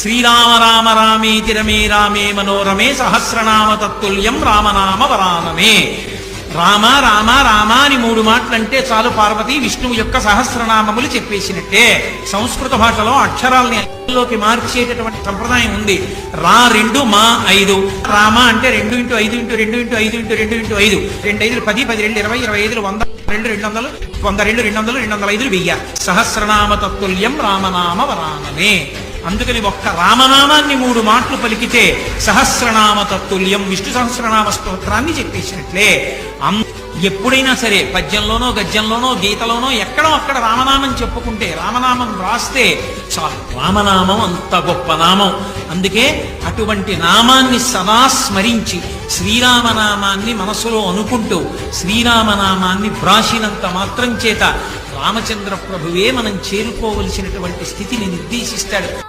శ్రీరామ రామ రామేతి రమే రామే మనోరమే సహస్రనామ తత్తుల్యం రామనామ వరానమే. రామ రామ రామ అని మూడు మాటలంటే చాలు పార్వతి విష్ణువు యొక్క సహస్రనామములు చెప్పేసినట్టే. సంస్కృత భాషలో అక్షరాల్ని లోకి మార్చేటటువంటి సంప్రదాయం ఉంది. రా రెండు మా ఐదు. రామ అంటే రెండు ఇంటూ ఐదు ఇంటూ రెండు ఇంటూ ఐదు ఇంటూ రెండు ఇంటూ ఐదు. రెండు ఐదులు పది పది రెండు ఇరవై ఇరవై ఐదులు వంద రెండు రెండు వందలు వంద రెండు రెండు వందలు రెండు వందల ఐదులు వెయ్యి. సహస్రనామ తత్తుల్యం రామనామ వరానమే. అందుకని ఒక్క రామనామాన్ని మూడు మాటలు పలికితే సహస్రనామ తత్తుల్యం విష్ణు సహస్రనామ స్తోత్రాన్ని చెప్పేసినట్లే. ఎప్పుడైనా సరే పద్యంలోనో గద్యంలోనో గీతలోనో ఎక్కడో అక్కడ రామనామం చెప్పుకుంటే రామనామం రాస్తే చాలు. రామనామం అంత గొప్ప నామం. అందుకే అటువంటి నామాన్ని సదా స్మరించి శ్రీరామనామాన్ని మనసులో అనుకుంటూ శ్రీరామనామాన్ని వ్రాసినంత మాత్రం చేత రామచంద్ర ప్రభువే మనం చేరుకోవలసినటువంటి స్థితిని నిర్దేశిస్తాడు.